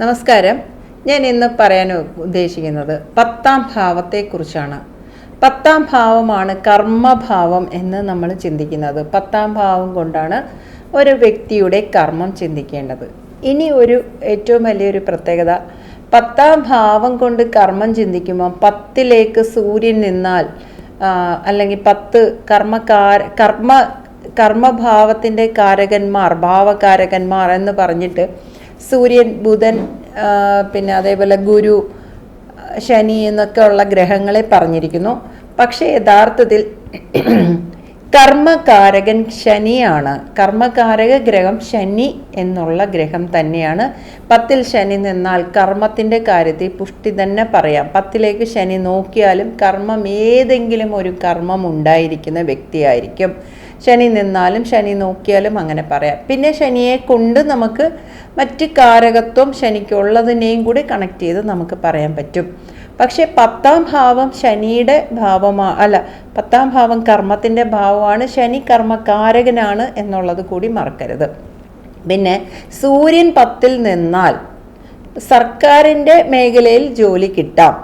നമസ്കാരം. ഞാൻ ഇന്ന് പറയാൻ ഉദ്ദേശിക്കുന്നത് പത്താം ഭാവത്തെക്കുറിച്ചാണ്. പത്താം ഭാവമാണ് കർമ്മഭാവം എന്ന് നമ്മൾ ചിന്തിക്കുന്നത്. പത്താം ഭാവം കൊണ്ടാണ് ഒരു വ്യക്തിയുടെ കർമ്മം ചിന്തിക്കേണ്ടത്. ഇനി ഒരു ഏറ്റവും വലിയൊരു പ്രത്യേകത. പത്താം ഭാവം കൊണ്ട് കർമ്മം ചിന്തിക്കുമ്പോൾ പത്തിലേക്ക് സൂര്യൻ നിന്നാൽ അല്ലെങ്കിൽ പത്ത് കർമ്മക്കാര കർമ്മ കർമ്മഭാവത്തിന്റെ കാരകന്മാർ ഭാവകാരകന്മാർ എന്ന് പറഞ്ഞിട്ട് സൂര്യൻ ബുധൻ പിന്നെ അതേപോലെ ഗുരു ശനി എന്നൊക്കെ ഉള്ള ഗ്രഹങ്ങളെ പറഞ്ഞിരിക്കുന്നു. പക്ഷേ യഥാർത്ഥത്തിൽ കർമ്മകാരകൻ ശനിയാണ്. കർമ്മകാരക ഗ്രഹം ശനി എന്നുള്ള ഗ്രഹം തന്നെയാണ്. പത്തിൽ ശനി നിന്നാൽ കർമ്മത്തിന്റെ കാര്യത്തിൽ പുഷ്ടി തന്നെ പറയാം. പത്തിലേക്ക് ശനി നോക്കിയാലും കർമ്മം ഏതെങ്കിലും ഒരു കർമ്മം ഉണ്ടായിരിക്കുന്ന വ്യക്തിയായിരിക്കും. ശനി നിന്നാലും ശനി നോക്കിയാലും അങ്ങനെ പറയാം. പിന്നെ ശനിയെ കൊണ്ട് നമുക്ക് മറ്റ് കാരകത്വം ശനിക്കുള്ളതിനെയും കൂടി കണക്ട് ചെയ്ത് നമുക്ക് പറയാൻ പറ്റും. പക്ഷേ പത്താം ഭാവം ശനിയുടെ ഭാവമാ അല്ല പത്താം ഭാവം കർമ്മത്തിന്റെ ഭാവമാണ് ശനി കർമ്മകാരകനാണ് എന്നുള്ളത് കൂടി മറക്കരുത്. പിന്നെ സൂര്യൻ പത്തിൽ നിന്നാൽ സർക്കാരിന്റെ മേഖലയിൽ ജോലി കിട്ടാം.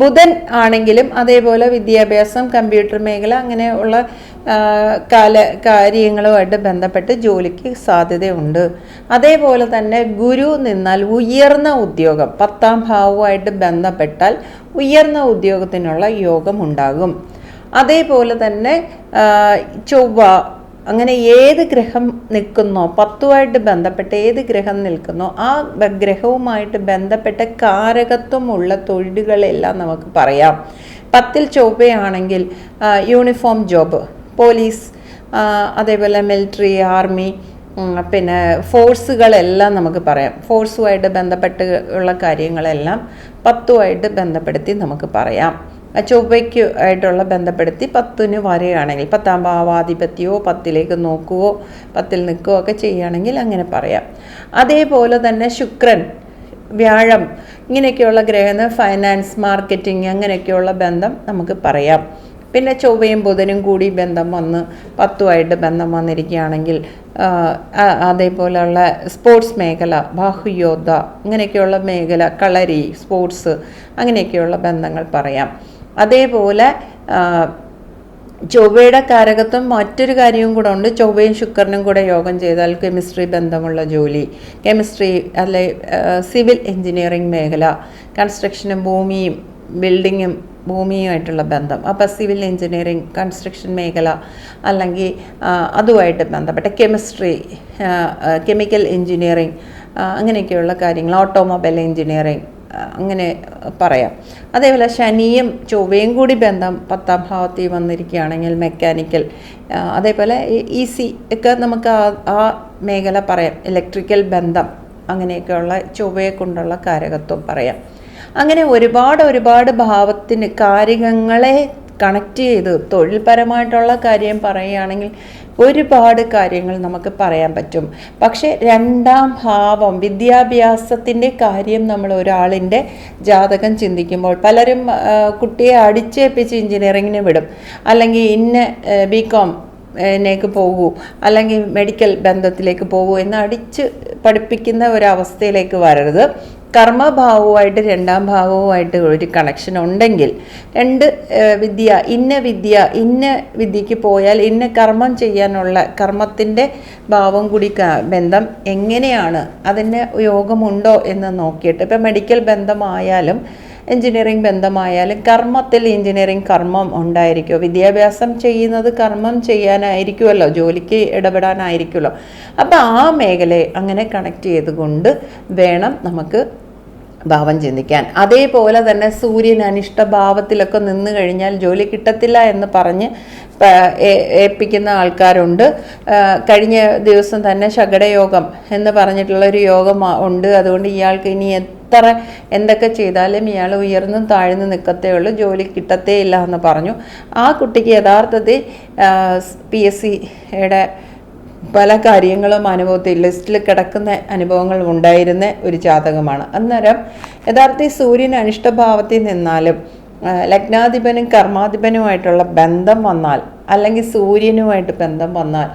ബുധൻ ആണെങ്കിലും അതേപോലെ വിദ്യാഭ്യാസം കമ്പ്യൂട്ടർ മേഖല അങ്ങനെയുള്ള കാല കാര്യങ്ങളുമായിട്ട് ബന്ധപ്പെട്ട് ജോലിക്ക് സാധ്യതയുണ്ട്. അതേപോലെ തന്നെ ഗുരു നിന്നാൽ ഉയർന്ന ഉദ്യോഗം പത്താം ഭാവവുമായിട്ട് ബന്ധപ്പെട്ടാൽ ഉയർന്ന ഉദ്യോഗത്തിനുള്ള യോഗം ഉണ്ടാകും. അതേപോലെ തന്നെ ചൊവ്വ അങ്ങനെ ഏത് ഗ്രഹം നിൽക്കുന്നോ പത്തുമായിട്ട് ബന്ധപ്പെട്ട് ഏത് ഗ്രഹം നിൽക്കുന്നോ ആ ഗ്രഹവുമായിട്ട് ബന്ധപ്പെട്ട കാരകത്വമുള്ള തൊഴിലുകളെല്ലാം നമുക്ക് പറയാം. പത്തിൽ ചൊവ്വയാണെങ്കിൽ യൂണിഫോം ജോബ് പോലീസ് അതേപോലെ മിലിറ്ററി ആർമി പിന്നെ ഫോഴ്സുകളെല്ലാം നമുക്ക് പറയാം. ഫോഴ്സുമായിട്ട് ബന്ധപ്പെട്ട് ഉള്ള കാര്യങ്ങളെല്ലാം പത്തുമായിട്ട് ബന്ധപ്പെടുത്തി നമുക്ക് പറയാം. ചൊവ്വയ്ക്ക് ആയിട്ടുള്ള ബന്ധപ്പെടുത്തി പത്തിന് വരെയാണെങ്കിൽ പത്താം ഭാവാധിപത്യമോ പത്തിലേക്ക് നോക്കുവോ പത്തിൽ നിൽക്കുകയോ ഒക്കെ ചെയ്യുകയാണെങ്കിൽ അങ്ങനെ പറയാം. അതേപോലെ തന്നെ ശുക്രൻ വ്യാഴം ഇങ്ങനെയൊക്കെയുള്ള ഗ്രഹങ്ങൾ ഫൈനാൻസ് മാർക്കറ്റിംഗ് അങ്ങനെയൊക്കെയുള്ള ബന്ധം നമുക്ക് പറയാം. പിന്നെ ചൊവ്വയും ബുധനും കൂടി ബന്ധം വന്ന് പത്തുമായിട്ട് ബന്ധം വന്നിരിക്കുകയാണെങ്കിൽ അതേപോലെയുള്ള സ്പോർട്സ് മേഖല ബാഹുയോദ്ധ അങ്ങനെയൊക്കെയുള്ള മേഖല കളരി സ്പോർട്സ് അങ്ങനെയൊക്കെയുള്ള ബന്ധങ്ങൾ പറയാം. അതേപോലെ ചൊവ്വയുടെ കാരകത്വം മറ്റൊരു കാര്യവും കൂടെ ഉണ്ട്. ചൊവ്വയും ശുക്രനും കൂടെ യോഗം ചെയ്താൽ കെമിസ്ട്രി ബന്ധമുള്ള ജോലി. കെമിസ്ട്രി അല്ലെ സിവിൽ എഞ്ചിനീയറിംഗ് മേഖല കൺസ്ട്രക്ഷനും ഭൂമിയും ബിൽഡിങ്ങും ഭൂമിയുമായിട്ടുള്ള ബന്ധം. അപ്പോൾ സിവിൽ എഞ്ചിനീയറിംഗ് കൺസ്ട്രക്ഷൻ മേഖല അല്ലെങ്കിൽ അതുമായിട്ട് ബന്ധപ്പെട്ട കെമിസ്ട്രി കെമിക്കൽ എഞ്ചിനീയറിംഗ് അങ്ങനെയൊക്കെയുള്ള കാര്യങ്ങൾ ഓട്ടോമൊബൈൽ എഞ്ചിനീയറിംഗ് അങ്ങനെ പറയാം. അതേപോലെ ശനിയും ചൊവ്വയും കൂടി ബന്ധം പത്താം ഭാവത്തിൽ വന്നിരിക്കുകയാണെങ്കിൽ മെക്കാനിക്കൽ അതേപോലെ ഇ സി ഒക്കെ നമുക്ക് ആ ആ മേഖല പറയാം. ഇലക്ട്രിക്കൽ ബന്ധം അങ്ങനെയൊക്കെയുള്ള ചൊവ്വയെ കൊണ്ടുള്ള കാരകത്വം പറയാം. അങ്ങനെ ഒരുപാട് ഒരുപാട് ഭാവത്തിന് കാരികങ്ങളെ കണക്ട് ചെയ്ത് തൊഴിൽപരമായിട്ടുള്ള കാര്യം പറയുകയാണെങ്കിൽ ഒരുപാട് കാര്യങ്ങൾ നമുക്ക് പറയാൻ പറ്റും. പക്ഷേ രണ്ടാം ഭാവം വിദ്യാഭ്യാസത്തിന്റെ കാര്യം നമ്മൾ ഒരാളിന്റെ ജാതകം ചിന്തിക്കുമ്പോൾ പലരും കുട്ടിയെ അടിച്ചേൽപ്പിച്ച് എഞ്ചിനീയറിങ്ങിന് വിടും. അല്ലെങ്കിൽ ഇന്ന ബി കോം ിലേക്ക് പോകൂ. അല്ലെങ്കിൽ മെഡിക്കൽ ബന്ധത്തിലേക്ക് പോകൂ എന്ന് അടിച്ച് പഠിപ്പിക്കുന്ന ഒരവസ്ഥയിലേക്ക് വരരുത്. കർമ്മഭാവവുമായിട്ട് രണ്ടാം ഭാവവുമായിട്ട് ഒരു കണക്ഷൻ ഉണ്ടെങ്കിൽ രണ്ട് വിദ്യ ഇന്ന വിദ്യ ഇന്ന വിദ്യക്ക് പോയാൽ ഇന്ന കർമ്മം ചെയ്യാനുള്ള കർമ്മത്തിന്റെ ഭാവം കൂടി ബന്ധം എങ്ങനെയാണ്? അതിന് യോഗമുണ്ടോ എന്ന് നോക്കിയിട്ട്. ഇപ്പം മെഡിക്കൽ ബന്ധമായാലും എഞ്ചിനീയറിംഗ് ബന്ധമായാലും കർമ്മത്തിൽ എഞ്ചിനീയറിംഗ് കർമ്മം ഉണ്ടായിരിക്കുമോ വിദ്യാഭ്യാസം ചെയ്യുന്നത് കർമ്മം ചെയ്യാനായിരിക്കുമല്ലോ ജോലിക്ക് ഇടപെടാനായിരിക്കുമല്ലോ. അപ്പോൾ ആ മേഖലയെ അങ്ങനെ കണക്ട് ചെയ്തുകൊണ്ട് വേണം നമുക്ക് ഭാവം ചിന്തിക്കാൻ. അതേപോലെ തന്നെ സൂര്യൻ അനിഷ്ടഭാവത്തിലൊക്കെ നിന്ന് കഴിഞ്ഞാൽ ജോലി കിട്ടത്തില്ല എന്ന് പറഞ്ഞ് ഏൽപ്പിക്കുന്ന ആൾക്കാരുണ്ട്. കഴിഞ്ഞ ദിവസം തന്നെ ശകടയോഗം എന്ന് പറഞ്ഞിട്ടുള്ള ഒരു യോഗം ഉണ്ട്. അതുകൊണ്ട് ഇയാൾക്ക് ഇനി എത്ര എന്തൊക്കെ ചെയ്താലും ഇയാൾ ഉയർന്നും താഴ്ന്നു നിൽക്കത്തേ ഉള്ളൂ ജോലി കിട്ടത്തേ ഇല്ല എന്ന് പറഞ്ഞു. ആ കുട്ടിക്ക് യഥാർത്ഥത്തിൽ പി എസ് സിയുടെ പല കാര്യങ്ങളും അനുഭവത്തിൽ ലിസ്റ്റിൽ കിടക്കുന്ന അനുഭവങ്ങൾ ഉണ്ടായിരുന്ന ഒരു ജാതകമാണ്. അന്നേരം യഥാർത്ഥത്തിൽ സൂര്യൻ അനിഷ്ടഭാവത്തിൽ നിന്നാലും ലഗ്നാധിപനും കർമാധിപനുമായിട്ടുള്ള ബന്ധം വന്നാൽ അല്ലെങ്കിൽ സൂര്യനുമായിട്ട് ബന്ധം വന്നാൽ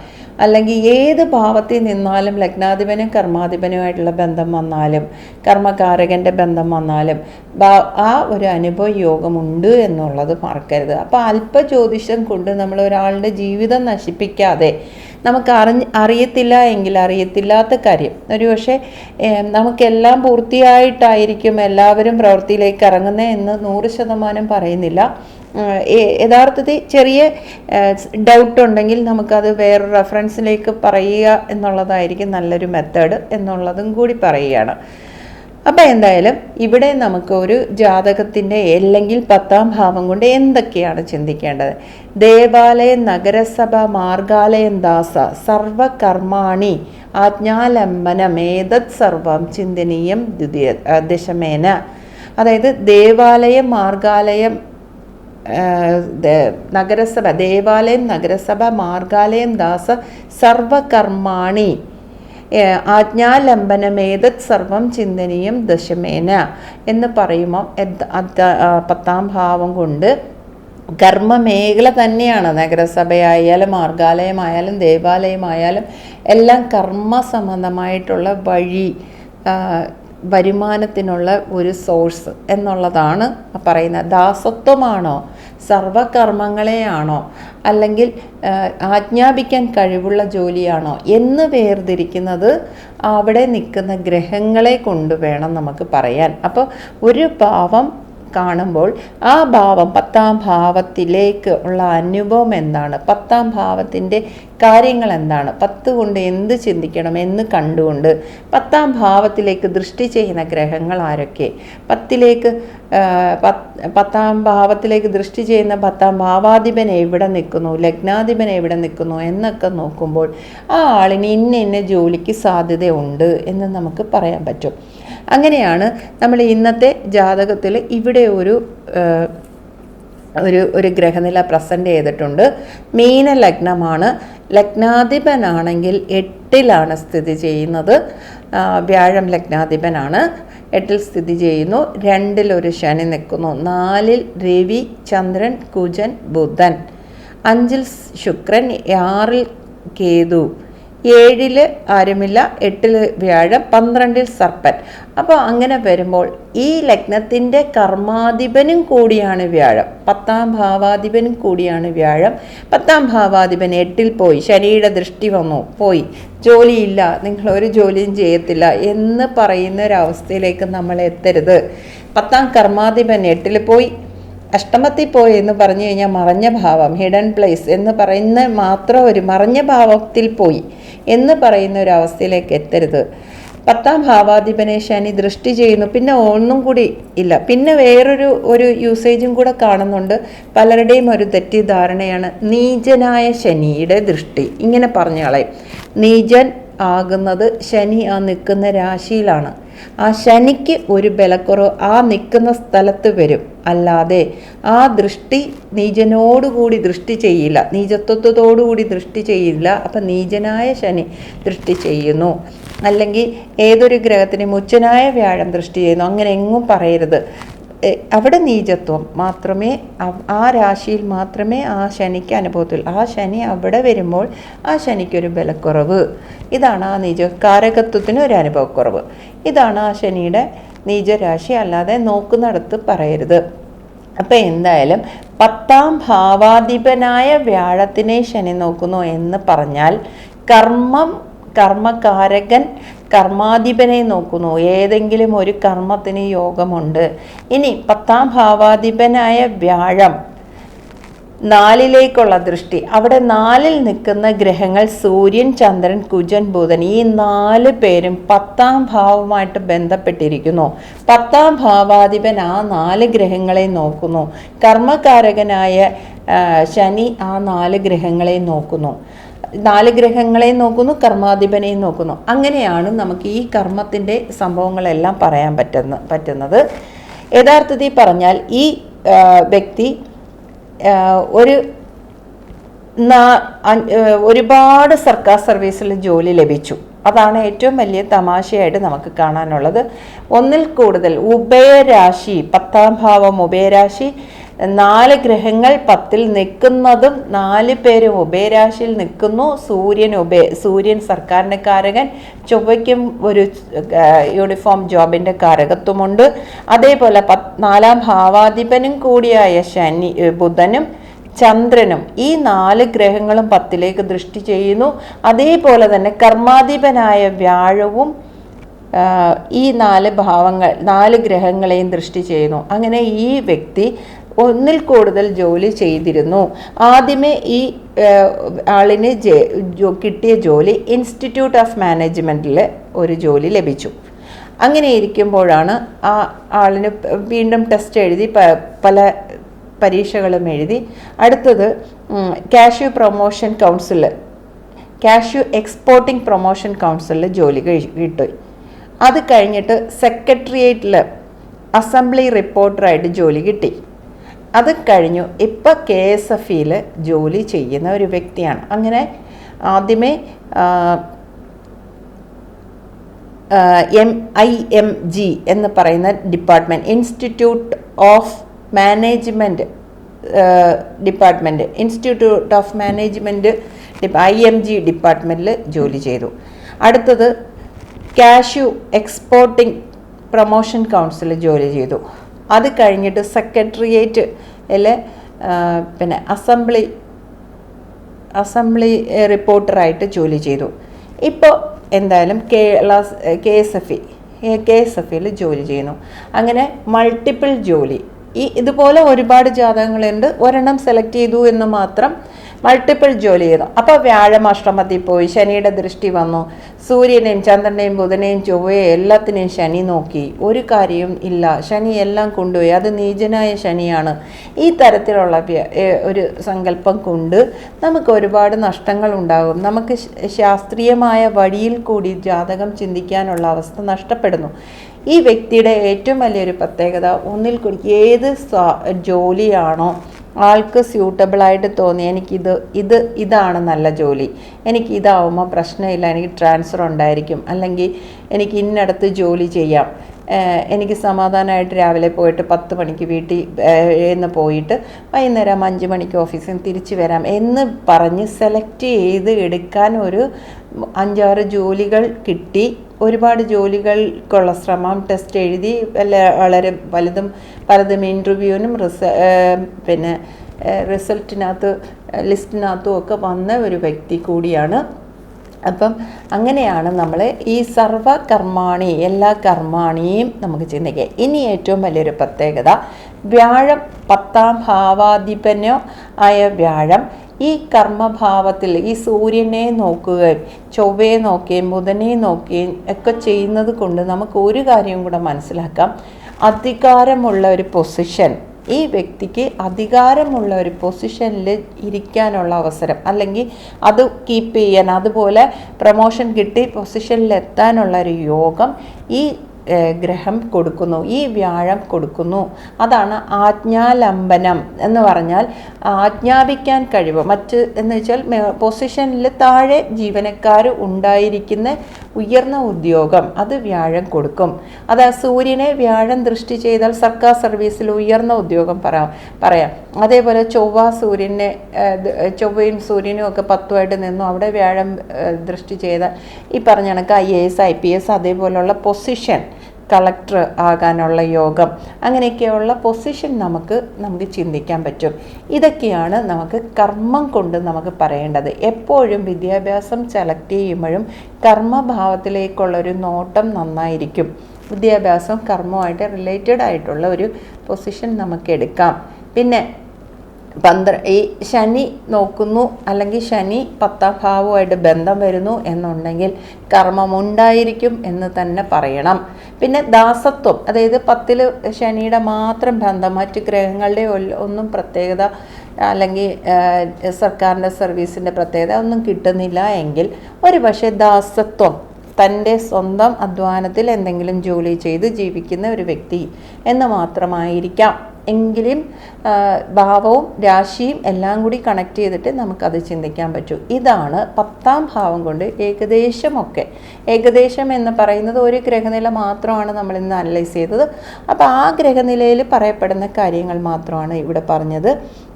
അല്ലെങ്കിൽ ഏത് ഭാവത്തിൽ നിന്നാലും ലഗ്നാധിപനും കർമാധിപനുമായിട്ടുള്ള ബന്ധം വന്നാലും കർമ്മകാരകന്റെ ബന്ധം വന്നാലും ആ ഒരു അനുഭവ യോഗമുണ്ട് എന്നുള്ളത് മറക്കരുത്. അപ്പോൾ അല്പ ജ്യോതിഷം കൊണ്ട് നമ്മൾ ഒരാളുടെ ജീവിതം നശിപ്പിക്കാതെ നമുക്ക് അറിഞ്ഞ് അറിയത്തില്ല എങ്കിൽ അറിയത്തില്ലാത്ത കാര്യം. ഒരു പക്ഷേ നമുക്കെല്ലാം പൂർത്തിയായിട്ടായിരിക്കും എല്ലാവരും പ്രവൃത്തിയിലേക്ക് ഇറങ്ങുന്നത് എന്ന് നൂറ് ശതമാനം പറയുന്നില്ല. യഥാർത്ഥത്തിൽ ചെറിയ ഡൗട്ട് ഉണ്ടെങ്കിൽ നമുക്കത് വേറെ റെഫറൻസിലേക്ക് പറയുക എന്നുള്ളതായിരിക്കും നല്ലൊരു മെത്തേഡ് എന്നുള്ളതും കൂടി പറയുകയാണ്. അപ്പോൾ എന്തായാലും ഇവിടെ നമുക്ക് ഒരു ജാതകത്തിന്റെ അല്ലെങ്കിൽ പത്താം ഭാവം കൊണ്ട് എന്തൊക്കെയാണ് ചിന്തിക്കേണ്ടത്? ദേവാലയ നഗരസഭ മാർഗാലയം ദാസ സർവകർമാണി ആജ്ഞാലംബനമേതത് സർവം ചിന്തനീയം ദ്വിതീയ ദശമേന. അതായത് ദേവാലയം മാർഗാലയം നഗരസഭ ദേവാലയം നഗരസഭ മാർഗാലയം ദാസ സർവകർമാണി. ആജ്ഞാലംബനമേത സർവം ചിന്തനീയം ദശമേന എന്ന് പറയുമ്പോൾ പത്താം ഭാവം കൊണ്ട് കർമ്മമേഖല തന്നെയാണ്. നഗരസഭയായാലും മാർഗാലയമായാലും ദേവാലയമായാലും എല്ലാം കർമ്മ സംബന്ധമായിട്ടുള്ള വഴി വരുമാനത്തിനുള്ള ഒരു സോഴ്സ് എന്നുള്ളതാണ് പറയുന്നത്. ദാസത്വമാണോ? സർവകർമ്മങ്ങളെയാണോ? അല്ലെങ്കിൽ ആജ്ഞാപിക്കാൻ കഴിവുള്ള ജോലിയാണോ? എന്ന് വേർതിരിക്കുന്നത് അവിടെ നിൽക്കുന്ന ഗ്രഹങ്ങളെ കൊണ്ട് വേണം നമുക്ക് പറയാൻ. അപ്പോൾ ഒരു ഭാവം കാണുമ്പോൾ ആ ഭാവം പത്താം ഭാവത്തിലേക്ക് ഉള്ള അനുഭവം എന്താണ്? പത്താം ഭാവത്തിന്റെ കാര്യങ്ങൾ എന്താണ്? പത്ത് കൊണ്ട് എന്ത് ചിന്തിക്കണം എന്ന് കണ്ടുകൊണ്ട് പത്താം ഭാവത്തിലേക്ക് ദൃഷ്ടി ചെയ്യുന്ന ഗ്രഹങ്ങൾ ആരൊക്കെ? പത്തിലേക്ക് പത്താം ഭാവത്തിലേക്ക് ദൃഷ്ടി ചെയ്യുന്ന പത്താം ഭാവാധിപൻ എവിടെ നിൽക്കുന്നു? ലഗ്നാധിപൻ എവിടെ നിൽക്കുന്നു? എന്നൊക്കെ നോക്കുമ്പോൾ ആ ആളിന് ഇന്ന ഇന്ന ജോലിക്ക് സാധ്യതയുണ്ട് എന്ന് നമുക്ക് പറയാൻ പറ്റും. അങ്ങനെയാണ് നമ്മൾ ഇന്നത്തെ ജാതകത്തിൽ ഇവിടെ ഒരു ഒരു ഒരു ഗ്രഹനില പ്രസന്റ് ചെയ്തിട്ടുണ്ട്. മീന ലഗ്നമാണ്. ലഗ്നാധിപനാണെങ്കിൽ എട്ടിലാണ് സ്ഥിതി ചെയ്യുന്നത്. വ്യാഴം ലഗ്നാധിപനാണ്. എട്ടിൽ സ്ഥിതി ചെയ്യുന്നു. രണ്ടിൽ ഒരു ശനി നിൽക്കുന്നു. നാലിൽ രവി ചന്ദ്രൻ കുജൻ ബുധൻ. അഞ്ചിൽ ശുക്രൻ ആറിൽ കേതു. ഏഴിൽ ആരുമില്ല എട്ടിൽ വ്യാഴം പന്ത്രണ്ടിൽ സർപ്പൻ. അപ്പോൾ അങ്ങനെ വരുമ്പോൾ ഈ ലഗ്നത്തിന്റെ കർമാധിപനും കൂടിയാണ് വ്യാഴം. പത്താം ഭാവാധിപനും കൂടിയാണ് വ്യാഴം. പത്താം ഭാവാധിപൻ എട്ടിൽ പോയി ശനിയുടെ ദൃഷ്ടി വന്നു പോയി. ജോലിയില്ല നിങ്ങൾ ഒരു ജോലിയും ചെയ്യത്തില്ല എന്ന് പറയുന്ന ഒരവസ്ഥയിലേക്ക് നമ്മൾ എത്തരുത്. പത്താം കർമാധിപൻ എട്ടിൽ പോയി അഷ്ടമത്തിൽ പോയി എന്ന് പറഞ്ഞു കഴിഞ്ഞാൽ മറഞ്ഞ ഭാവം ഹിഡൻ പ്ലേസ് എന്ന് പറയുന്ന മാത്രം ഒരു മറഞ്ഞ ഭാവത്തിൽ പോയി എന്ന് പറയുന്ന ഒരു അവസ്ഥയിലേക്ക് എത്തരുത്. പത്താം ഭാവാധിപനെ ശനി ദൃഷ്ടി ചെയ്യുന്നു. പിന്നെ ഒന്നും കൂടി ഇല്ല. പിന്നെ വേറൊരു ഒരു യൂസേജും കൂടെ കാണുന്നുണ്ട്. പലരുടെയും ഒരു തെറ്റിദ്ധാരണയാണ് നീചനായ ശനിയുടെ ദൃഷ്ടി. ഇങ്ങനെ പറഞ്ഞു കളയും നീചൻ ആകുന്നത് ശനി ആ നിൽക്കുന്ന രാശിയിലാണ്. ആ ശനിക്ക് ഒരു ബലക്കുറവ് ആ നിൽക്കുന്ന സ്ഥലത്ത് വരും. അല്ലാതെ ആ ദൃഷ്ടി നീചനോടുകൂടി ദൃഷ്ടി ചെയ്യില്ല. നീചത്വത്തോടുകൂടി ദൃഷ്ടി ചെയ്യില്ല. അപ്പം നീചനായ ശനി ദൃഷ്ടി ചെയ്യുന്നു. അല്ലെങ്കിൽ ഏതൊരു ഗ്രഹത്തിന് മുച്ചനായ വ്യാഴം ദൃഷ്ടി ചെയ്യുന്നു. അങ്ങനെ എങ്ങും പറയരുത്. അവിടെ നീചത്വം മാത്രമേ ആ രാശിയിൽ മാത്രമേ ആ ശനിക്ക് അനുഭവത്തിൽ ആ ശനി അവിടെ വരുമ്പോൾ ആ ശനിക്കൊരു ബലക്കുറവ്. ഇതാണ് ആ നീച കാരകത്വത്തിന് ഒരു അനുഭവക്കുറവ്. ഇതാണ് ആ ശനിയുടെ നീചരാശി അല്ലാതെ നോക്കുന്നിടത്ത് പറയരുത്. അപ്പം എന്തായാലും പത്താം ഭാവാധിപനായ വ്യാഴത്തിനെ ശനി നോക്കുന്നു എന്ന് പറഞ്ഞാൽ കർമ്മം കർമ്മകാരകൻ കർമാധിപനെ നോക്കുന്നു. ഏതെങ്കിലും ഒരു കർമ്മത്തിന് യോഗമുണ്ട്. ഇനി പത്താം ഭാവാധിപനായ വ്യാഴം നാലിലേക്കുള്ള ദൃഷ്ടി. അവിടെ നാലിൽ നിൽക്കുന്ന ഗ്രഹങ്ങൾ സൂര്യൻ ചന്ദ്രൻ കുജൻ ബുധൻ ഈ നാല് പേരും പത്താം ഭാവമായിട്ട് ബന്ധപ്പെട്ടിരിക്കുന്നു. പത്താം ഭാവാധിപൻ ആ നാല് ഗ്രഹങ്ങളെ നോക്കുന്നു. കർമ്മകാരകനായ ശനി ആ നാല് ഗ്രഹങ്ങളെ നോക്കുന്നു. നാല് ഗ്രഹങ്ങളെ നോക്കുന്നു കർമാധിപനെയും നോക്കുന്നു. അങ്ങനെയാണ് നമുക്ക് ഈ കർമ്മത്തിന്റെ സംഭവങ്ങളെല്ലാം പറയാൻ പറ്റുന്ന പറ്റുന്നത്. യഥാർത്ഥത്തിൽ പറഞ്ഞാൽ ഈ വ്യക്തി ഒരു ഒരുപാട് സർക്കാർ സർവീസിൽ ജോലി ലഭിച്ചു. അതാണ് ഏറ്റവും വലിയ തമാശയായിട്ട് നമുക്ക് കാണാനുള്ളത്. ഒന്നിൽ കൂടുതൽ ഉഭയരാശി പത്താം ഭാവം ഉഭയരാശി നാല് ഗ്രഹങ്ങൾ പത്തിൽ നിൽക്കുന്നതും നാല് പേരും ഉഭയരാശിയിൽ നിൽക്കുന്നു. സൂര്യൻ ഉഭയ സൂര്യൻ സർക്കാരിന്റെ കാരകൻ ചൊവ്വയ്ക്കും ഒരു യൂണിഫോം ജോബിന്റെ കാരകത്വമുണ്ട്. അതേപോലെ പത് നാലാം ഭാവാധിപനും കൂടിയായ ശനി ബുധനും ചന്ദ്രനും ഈ നാല് ഗ്രഹങ്ങളും പത്തിലേക്ക് ദൃഷ്ടി ചെയ്യുന്നു. അതേപോലെ തന്നെ കർമാധിപനായ വ്യാഴവും ഈ നാല് ഭാവങ്ങൾ നാല് ഗ്രഹങ്ങളെയും ദൃഷ്ടി ചെയ്യുന്നു. അങ്ങനെ ഈ വ്യക്തി ഒന്നിൽ കൂടുതൽ ജോലി ചെയ്തിരുന്നു. ആദ്യമേ ഈ ആളിന് കിട്ടിയ ജോലി ഇൻസ്റ്റിറ്റ്യൂട്ട് ഓഫ് മാനേജ്മെന്റിൽ ഒരു ജോലി ലഭിച്ചു. അങ്ങനെ ഇരിക്കുമ്പോഴാണ് ആ ആളിന് വീണ്ടും ടെസ്റ്റ് എഴുതി പല പരീക്ഷകളും എഴുതി. അടുത്തത് cashew promotion council cashew exporting promotion കൗൺസിലിൽ ജോലി കിട്ടി. അത് കഴിഞ്ഞിട്ട് സെക്രട്ടേറിയറ്റിൽ അസംബ്ലി റിപ്പോർട്ടറായിട്ട് ജോലി കിട്ടി. അത് കഴിഞ്ഞു. ഇപ്പം കെ എസ് എഫ് ഇയിൽ ജോലി ചെയ്യുന്ന ഒരു വ്യക്തിയാണ്. അങ്ങനെ ആദ്യമേ എം ഐ എം ജി എന്ന് പറയുന്ന department institute of management department institute of management I M G ഡിപ്പാർട്ട്മെന്റിൽ ജോലി ചെയ്തു. അടുത്തത് കാഷ്യു എക്സ്പോർട്ടിംഗ് പ്രൊമോഷൻ കൗൺസിൽ ജോലി ചെയ്തു. അത് കഴിഞ്ഞിട്ട് സെക്രട്ടേറിയറ്റിൽ പിന്നെ അസംബ്ലി അസംബ്ലി റിപ്പോർട്ടറായിട്ട് ജോലി ചെയ്തു. ഇപ്പോൾ എന്തായാലും Kerala K S F E K S F ഇയിൽ ജോലി ചെയ്യുന്നു. അങ്ങനെ മൾട്ടിപ്പിൾ ജോലി ഈ ഇതുപോലെ ഒരുപാട് ജാതകങ്ങളുണ്ട്. ഒരെണ്ണം സെലക്ട് ചെയ്തു എന്ന് മാത്രം മൾട്ടിപ്പിൾ ജോലി ചെയ്തു. അപ്പോൾ വ്യാഴം അഷ്ടമത്തിൽ പോയി ശനിയുടെ ദൃഷ്ടി വന്നു. സൂര്യനെയും ചന്ദ്രനെയും ബുധനെയും ചൊവ്വയെ എല്ലാത്തിനെയും ശനി നോക്കി. ഒരു കാര്യവും ഇല്ല. ശനി എല്ലാം കൊണ്ടുപോയി. അത് നീചനായ ശനിയാണ്. ഈ തരത്തിലുള്ള ഒരു സങ്കല്പം കൊണ്ട് നമുക്ക് ഒരുപാട് നഷ്ടങ്ങൾ ഉണ്ടാകും. നമുക്ക് ശാസ്ത്രീയമായ വഴിയിൽ കൂടി ജാതകം ചിന്തിക്കാനുള്ള അവസ്ഥ നഷ്ടപ്പെടുന്നു. ഈ വ്യക്തിയുടെ ഏറ്റവും വലിയൊരു പ്രത്യേകത ഒന്നിൽ കൂടി ഏത് ജോലിയാണോ ആൾക്ക് സ്യൂട്ടബിളായിട്ട് തോന്നി എനിക്കിത് ഇത് ഇതാണ് നല്ല ജോലി. എനിക്ക് ഇതാവുമ്പോൾ പ്രശ്നമില്ല എനിക്ക് ട്രാൻസ്ഫർ ഉണ്ടായിരിക്കും. അല്ലെങ്കിൽ എനിക്ക് ഇന്നടത്ത് ജോലി ചെയ്യാം. എനിക്ക് സമാധാനമായിട്ട് രാവിലെ പോയിട്ട് പത്ത് മണിക്ക് വീട്ടിൽ എന്ന് പോയിട്ട് വൈകുന്നേരം അഞ്ച് മണിക്ക് ഓഫീസിൽ നിന്ന് തിരിച്ചു വരാം എന്ന് പറഞ്ഞ് സെലക്ട് ചെയ്ത് എടുക്കാൻ ഒരു അഞ്ചാറ് ജോലികൾ കിട്ടി. ഒരുപാട് ജോലികൾക്കുള്ള ശ്രമം ടെസ്റ്റ് എഴുതി വളരെ വലുതും പലതും ഇന്റർവ്യൂവിനും റിസ പിന്നെ റിസൾട്ടിനകത്ത് ലിസ്റ്റിനകത്തും ഒക്കെ വന്ന ഒരു വ്യക്തി കൂടിയാണ് അപ്പം അങ്ങനെയാണ് നമ്മൾ ഈ സർവ കർമാണി എല്ലാ കർമാണിയും നമുക്ക് ചിന്തിക്കുക. ഇനി ഏറ്റവും വലിയൊരു പ്രത്യേകത വ്യാഴം പത്താം ഭാവാധിപനോ ആയ വ്യാഴം ഈ കർമ്മഭാവത്തിൽ ഈ സൂര്യനെ നോക്കുകയും ചൊവ്വയെ നോക്കുകയും ബുധനെ നോക്കുകയും ഒക്കെ ചെയ്യുന്നത് കൊണ്ട് നമുക്ക് ഒരു കാര്യം കൂടെ മനസ്സിലാക്കാം. അധികാരമുള്ള ഒരു പൊസിഷൻ ഈ വ്യക്തിക്ക് അധികാരമുള്ള ഒരു പൊസിഷനിൽ ഇരിക്കാനുള്ള അവസരം അല്ലെങ്കിൽ അത് കീപ്പ് ചെയ്യാൻ അതുപോലെ പ്രൊമോഷൻ കിട്ടി പൊസിഷനിൽ എത്താനുള്ള ഒരു യോഗം ഈ ഗ്രഹം കൊടുക്കുന്നു ഈ വ്യാഴം കൊടുക്കുന്നു. അതാണ് ആജ്ഞാലംബനം എന്ന് പറഞ്ഞാൽ ആജ്ഞാപിക്കാൻ കഴിവ്. മറ്റ് എന്ന് വെച്ചാൽ പൊസിഷനിൽ താഴെ ജീവനക്കാർ ഉണ്ടായിരിക്കുന്ന ഉയർന്ന ഉദ്യോഗം അത് വ്യാഴം കൊടുക്കും. അത് സൂര്യനെ വ്യാഴം ദൃഷ്ടി ചെയ്താൽ സർക്കാർ സർവീസിൽ ഉയർന്ന ഉദ്യോഗം പറയാം പറയാം. അതേപോലെ ചൊവ്വ സൂര്യനെ ചൊവ്വയും സൂര്യനും ഒക്കെ പത്തുമായിട്ട് നിന്നു അവിടെ വ്യാഴം ദൃഷ്ടി ചെയ്താൽ ഈ പറഞ്ഞ കണക്ക് I A S I P S അതേപോലുള്ള പൊസിഷൻ കളക്ടർ ആകാനുള്ള യോഗം. അങ്ങനെയൊക്കെയുള്ള പൊസിഷൻ നമുക്ക് നമുക്ക് ചിന്തിക്കാൻ പറ്റും. ഇതൊക്കെയാണ് നമുക്ക് കർമ്മം കൊണ്ട് നമുക്ക് പറയേണ്ടത്. എപ്പോഴും വിദ്യാഭ്യാസം സെലക്ട് ചെയ്യുമ്പോഴും കർമ്മഭാവത്തിലേക്കുള്ളൊരു നോട്ടം നന്നായിരിക്കും. വിദ്യാഭ്യാസം കർമ്മമായിട്ട് റിലേറ്റഡ് ആയിട്ടുള്ള ഒരു പൊസിഷൻ നമുക്ക് എടുക്കാം. പിന്നെ പന്ത്ര ഈ ശനി നോക്കുന്നു അല്ലെങ്കിൽ ശനി പത്താം ഭാവമായിട്ട് ബന്ധം വരുന്നു എന്നുണ്ടെങ്കിൽ കർമ്മം ഉണ്ടായിരിക്കും എന്ന് തന്നെ പറയണം. പിന്നെ ദാസത്വം അതായത് പത്തിൽ ശനിയുടെ മാത്രം ബന്ധം മറ്റ് ഗ്രഹങ്ങളുടെ ഒന്നും പ്രത്യേകത അല്ലെങ്കിൽ സർക്കാരിന്റെ സർവീസിന്റെ പ്രത്യേകത ഒന്നും കിട്ടുന്നില്ല എങ്കിൽ ഒരു പക്ഷേ ദാസത്വം തന്റെ സ്വന്തം അധ്വാനത്തിൽ എന്തെങ്കിലും ജോലി ചെയ്ത് ജീവിക്കുന്ന ഒരു വ്യക്തി എന്ന് മാത്രമായിരിക്കാം. എങ്കിലും ഭാവവും രാശിയും എല്ലാം കൂടി കണക്ട് ചെയ്തിട്ട് നമുക്കത് ചിന്തിക്കാൻ പറ്റൂ. ഇതാണ് പത്താം ഭാവം കൊണ്ട് ഏകദേശമൊക്കെ. ഏകദേശം എന്ന് പറയുന്നത് ഒരു ഗ്രഹനില മാത്രമാണ് നമ്മൾ ഇന്ന് അനലൈസ് ചെയ്തത്. അപ്പോൾ ആ ഗ്രഹനിലയിൽ പറയപ്പെടുന്ന കാര്യങ്ങൾ മാത്രമാണ് ഇവിടെ പറഞ്ഞത്.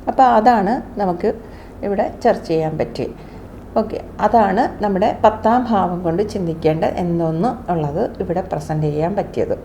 അപ്പോൾ അതാണ് നമുക്ക് ഇവിടെ ചർച്ച ചെയ്യാൻ പറ്റി ഓക്കെ അതാണ് നമ്മുടെ പത്താം ഭാവം കൊണ്ട് ചിന്തിക്കേണ്ട എന്നൊന്ന് ഉള്ളത് ഇവിടെ പ്രസന്റ് ചെയ്യാൻ പറ്റിയത്.